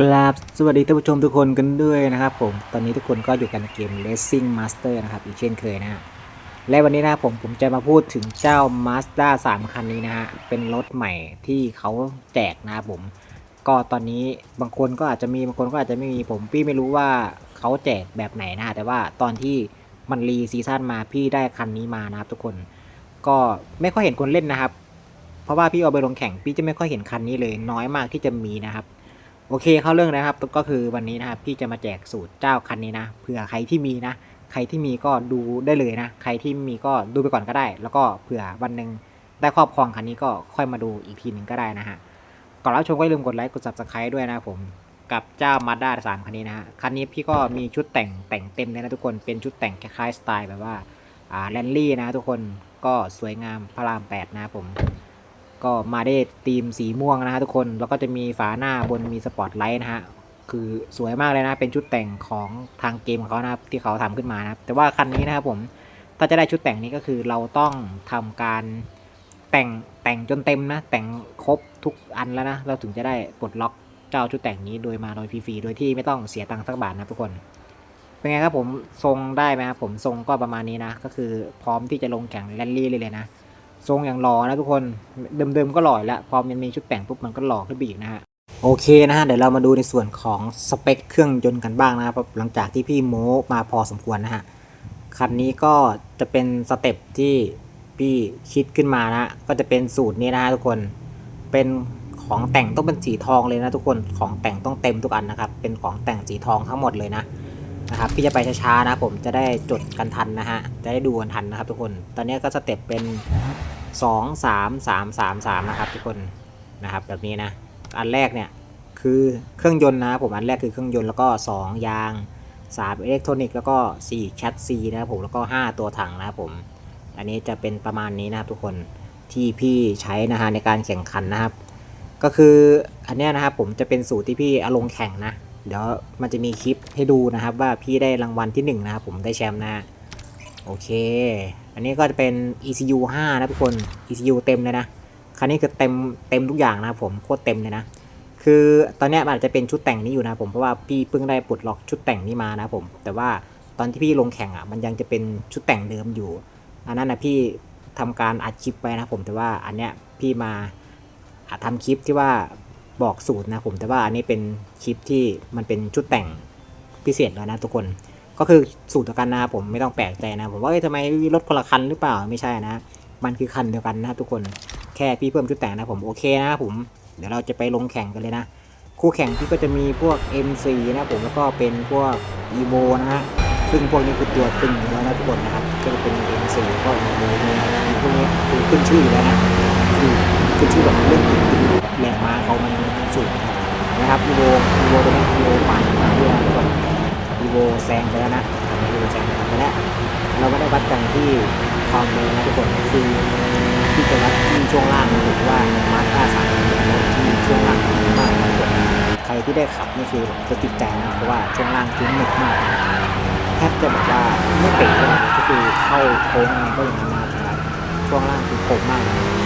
กราบสวัสดีท่านผู้ชมทุกคนกันด้วยนะครับผม ตอนนี้ทุกคนก็อยู่กันในเกม Racing Master นะครับ อีกเช่นเคยนะฮะ และวันนี้นะผมผมจะมาพูดถึงเจ้า Mazda 3 คันนี้นะฮะ เป็นรถใหม่ที่เขาแจกนะครับผม ก็ตอนนี้บางคนก็อาจจะมีบางคนก็อาจจะไม่มีผมพี่ไม่รู้ว่าเขาแจกแบบไหนนะฮะแต่ว่าตอนที่มันรีซีซั่นมาพี่ได้คันนี้มานะครับทุกคน ก็ไม่ค่อยเห็นคนเล่นนะครับ เพราะว่าพี่เอาไปลงแข่งพี่จะไม่ค่อยเห็นคันนี้เลยน้อยมากที่จะมีนะครับ โอเคเข้าเรื่องนะครับก็คือวันนี้นะครับพี่จะมาแจกสูตรเจ้าคันนี้นะเผื่อใครที่มีนะ ใครที่มีก็ดูได้เลยนะ ใครที่มีก็ดูไปก่อนก็ได้ แล้วก็เผื่อวันหนึ่งได้ครอบครองคันนี้ก็ค่อยมาดูอีกทีหนึ่งก็ได้นะฮะก่อนรับชมก็อย่าลืมกดไลค์กด subscribe ด้วยนะผมกับเจ้า Mazda 3คันนี้นะฮะคันนี้พี่ก็มีชุดแต่งแต่งเต็มเลยนะทุกคนเป็นชุดแต่งคล้ายๆสไตล์แบบว่าอ่าแลนลี่นะทุกคนก็สวยงามพระราม8นะผม ก็มาได้ธีมสีม่วงนะฮะทุกคน แล้วก็จะมีฝาหน้าบนมีสปอตไลท์นะฮะ คือสวยมากเลยนะ เป็นชุดแต่งของทางเกมของเขานะครับที่เขาทำขึ้นมานะครับ แต่ว่าคันนี้นะครับผม ถ้าจะได้ชุดแต่งนี้ก็คือเราต้องทำการแต่งแต่งจนเต็มนะ แต่งครบทุกอันแล้วนะ เราถึงจะได้ปลดล็อกเจ้าชุดแต่งนี้โดยมาโดยฟรีๆ โดยที่ไม่ต้องเสียตังค์สักบาทนะทุกคน เป็นไงครับผมทรงได้ไหมครับผมทรงก็ประมาณนี้นะ ก็คือพร้อมที่จะลงแข่งแรลลี่เลยเลยนะ ทรงอย่างหล่อนะทุกคนเดิมๆก็หล่อแล้วพอมันมีชุดแต่งปุ๊บมันก็หล่อขึ้นไปอีกนะฮะโอเคนะฮะเดี๋ยวเรามาดูในส่วนของสเปคเครื่องยนต์กันบ้างนะครับหลังจากที่พี่โมมาพอสมควรนะฮะคันนี้ก็จะเป็นสเต็ปที่พี่คิดขึ้นมานะก็จะเป็นสูตรนี้นะฮะทุกคนเป็นของแต่งต้องเป็นสีทองเลยนะทุกคนของแต่งต้องเต็มทุกอันนะครับเป็นของแต่งสีทองทั้งหมดเลยนะ นะครับพี่จะไปช้าๆนะผมจะได้จดกันทันนะฮะจะได้ดูกันทันนะครับทุกคน ตอนนี้ก็สเต็ปเป็น 2 3 3 3 3 นะครับทุกคนนะครับแบบนี้นะอันแรกเนี่ยคือเครื่องยนต์นะครับผมอันแรกคือเครื่องยนต์แล้วก็ 2 ยาง 3 อิเล็กทรอนิกส์แล้วก็ 4 แคทซีนะครับผมแล้วก็ 5 ตัวถังนะครับผม อันนี้จะเป็นประมาณนี้นะครับทุกคนที่พี่ใช้นะฮะในการแข่งขันนะครับ ก็คืออันนี้นะครับผมจะเป็นสูตรที่พี่เอาลงแข่งนะ เดี๋ยวมันจะมีคลิปให้ดูนะครับ ว่าพี่ได้รางวัลที่1นะครับผมได้แชมป์นะโอเค อันนี้ก็จะเป็น ECU 5 นะทุกคน ECU เต็มเลยนะ คันนี้คือเต็มเต็มทุกอย่างนะครับผมโคตรเต็มเลยนะ คือตอนนี้อาจจะเป็นชุดแต่งนี้อยู่นะผมเพราะว่าพี่เพิ่งได้ปลดล็อกชุดแต่งนี้มานะผม แต่ว่าตอนที่พี่ลงแข่งอะมันยังจะเป็นชุดแต่งเดิมอยู่ อันนั้นนะพี่ทำการอัดคลิปไว้นะผมแต่ว่าอันเนี้ยพี่มาอัดทำคลิปที่ว่า บอกสูตรนะผมแต่ว่าอันนี้เป็นคลิปที่มันเป็นชุดแต่งพิเศษแล้วนะทุกคน ก็คือสูตรเดียวกันนะผมไม่ต้องแปลกใจนะผมว่าทำไมรถคนละคันหรือเปล่าไม่ใช่นะ มันคือคันเดียวกันนะทุกคนแค่พี่เพิ่มชุดแต่งนะผมโอเคนะผมเดี๋ยวเราจะไปลงแข่งกันเลยนะ คู่แข่งพี่ก็จะมีพวก MC นะผมแล้วก็เป็นพวก EVO นะฮะซึ่งพวกนี้คือตัวตึงแล้วนะทุกคนนะครับก็จะเป็น MC แล้วก็ EVO เนี่พวกนี้คือขึ้นชื่ออยู่แล้วนะคือขึ้นชื่อแบบเรื่อง ตึงๆแรงม้าเขามันสูงนะครับนะครับ EVO EVO ตัวนี้ EVO ผ่านมาด้วยทุกคนอีโวแซงไปแล้วนะอีโวแซงไปแล้วเราไม่ได้วัดกันที่ความเร็วนะทุกคนคือที่จะวัดที่ช่วงล่างนะหรือว่ามาร์ค่าสามที่ช่วงล่างมากนะทุกคนใครที่ได้ขับนี่คือจะติดใจนะเพราะว่าช่วงล่างคือหนึบมากแทบจะแบบว่าไม่เตะเลยก็คือเข้าโค้งมันก็อย่างนั้นนะครับช่วงล่างคือโอเคแล้วผมจะไปดูคลิปเต็มเลยนะทุก